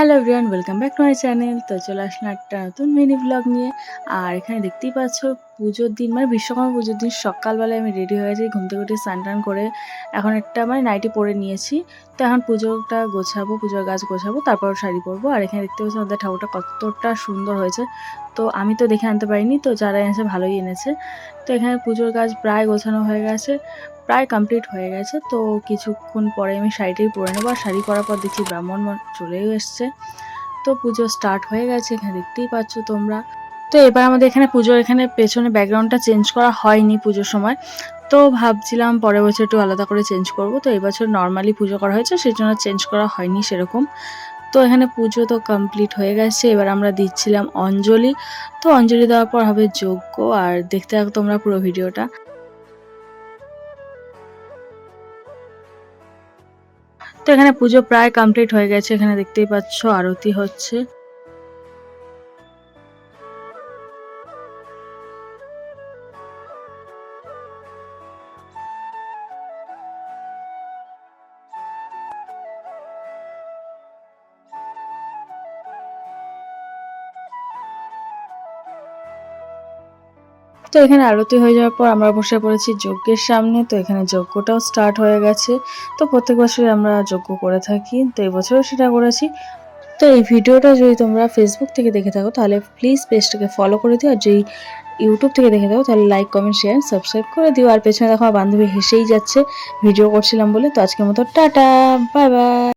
Hello everyone welcome back to my channel তো চলে আসলাম একটা নতুন মিনি ব্লগ নিয়ে। আর এখানে দেখতেই পাচ্ছ পুজোর দিন মানে বিশ্বকর্মা পুজোর দিন সকালবেলায় আমি রেডি হয়ে গেছি, ঘুম থেকে উঠে স্নান করে এখন একটা মানে নাইটি পরে নিয়েছি। তো এখন পুজোটা গোছাবো, পুজোর গাছ গোছাবো, তারপর শাড়ি পরবো। আর এখানে দেখতে পাচ্ছি আমাদের ঠাকুরটা কতটা সুন্দর হয়েছে। তো আমি তো দেখে আনতে পারিনি, তো যারা এনেছে ভালোই এনেছে। তো এখানে পুজোর গাছ প্রায় গোছানো হয়ে গেছে, প্রায় কমপ্লিট হয়ে গেছে। তো কিছুক্ষণ পরে আমি শাড়িটাই পরে নেব। আর শাড়ি পরার পর দেখছি ব্রাহ্মণ চলেও এসছে। তো পুজো স্টার্ট হয়ে গেছে, এখানে দেখতেই পাচ্ছ তোমরা। তো এবার আমাদের এখানে পুজোর এখানে পেছনে ব্যাকগ্রাউন্ডটা চেঞ্জ করা হয়নি পুজোর সময়। তো ভাবছিলাম পরের বছর একটু আলাদা করে চেঞ্জ করব। তো এবছর নর্মালি পুজো করা হয়েছে সেই জন্য চেঞ্জ করা হয়নি সেরকম। তো এখানে পুজো তো কমপ্লিট হয়ে গেছে। এবার আমরা দিচ্ছিলাম অঞ্জলি। তো অঞ্জলি দেওয়ার পর হবে যজ্ঞ। আর দেখতে থাকো তোমরা পুরো ভিডিওটা। তো এখানে পুজো প্রায় কমপ্লিট হয়ে গেছে। এখানে দেখতেই পাচ্ছ, আরতি হচ্ছে। তো এখানে আরতি হয়ে যাওয়ার পর আমরা বসে পড়েছি যজ্ঞের সামনে, তো এখানে যজ্ঞটাও স্টার্ট হয়ে গেছে। তো প্রত্যেক বছরই আমরা যজ্ঞ করে থাকি, তো এই বছরও সেটা করেছি। তো এই ভিডিওটা যদি তোমরা ফেসবুক থেকে দেখে থাকো, তাহলে প্লিজ পেজটাকে ফলো করে দিও, আর যেই ইউটিউব থেকে দেখে থাকো, তাহলে লাইক কমেন্ট শেয়ার সাবস্ক্রাইব করে দিও। আর পেছনে দেখো আমার বান্ধবী হেসেই যাচ্ছে, ভিডিও করছিলাম বলে। তো আজকের মতো টাটা বাই বাই